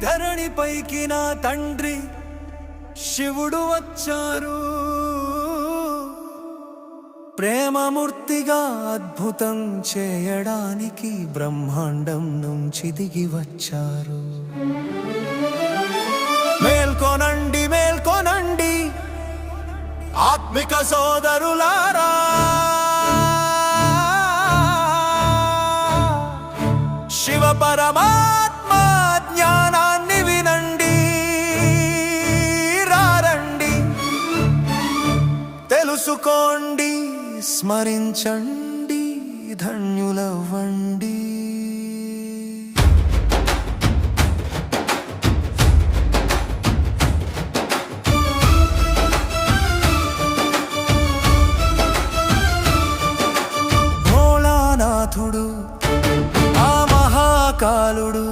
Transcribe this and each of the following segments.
ధరణిపైకి నా తండ్రి శివుడు వచ్చారు. ప్రేమమూర్తిగా అద్భుతం చేయడానికి బ్రహ్మాండం నుంచి దిగి వచ్చారు. మేల్కొనండి మేల్కొనండి ఆత్మిక సోదరులారా. శివ పరమ తెలుసుకోండి స్మరించండి ధన్యులవ్వండి. భోళానాథుడు ఆ మహాకాలుడు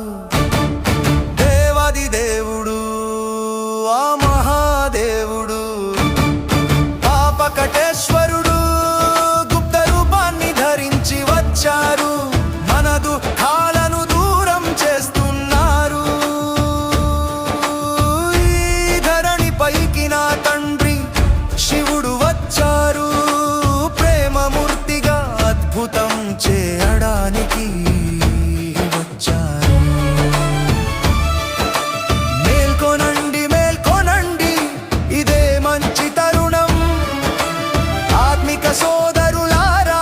సోదరులారా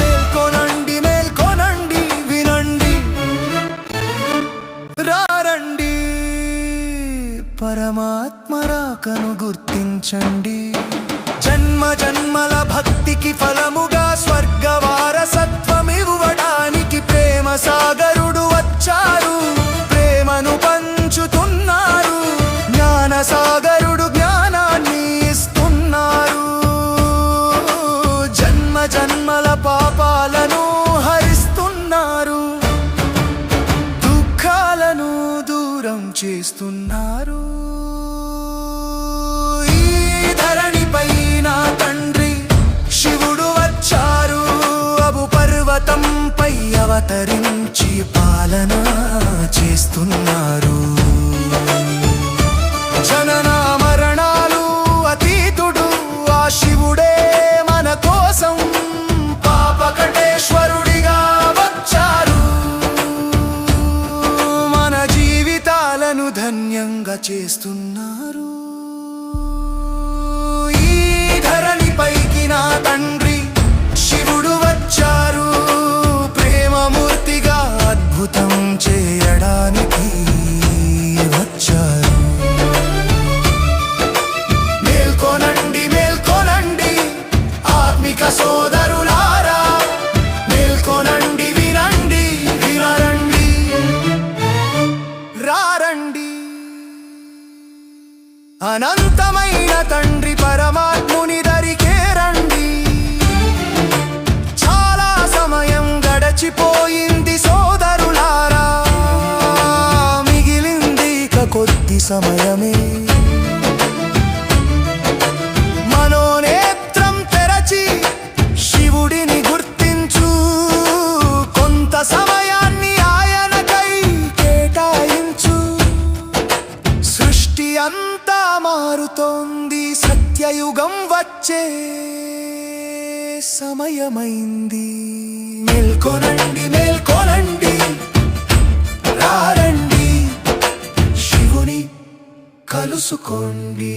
మేల్కొనండి మేల్కొనండి వినండి. రారండి పరమాత్మ రాకను గుర్తించండి. జన్మ జన్మల భక్తికి ఫలముగా పర్వతంపై పాలన చేస్తున్నారు. జనన మరణాలు అతీతుడు ఆ శివుడే మన కోసం పాపకటేశ్వరుడిగా వచ్చారు. మన జీవితాలను ధన్యంగా చేస్తున్నారు. అనంతమైన తండ్రి పరమాత్ముని దరికే రండి. చాలా సమయం గడచిపోయింది సోదరులారా. మిగిలింది ఇక కొద్ది సమయమే. సత్యయుగం వచ్చే సమయమైంది. మేల్కొనండి మేల్కొనండి రారండి శివుని కలుసుకోండి.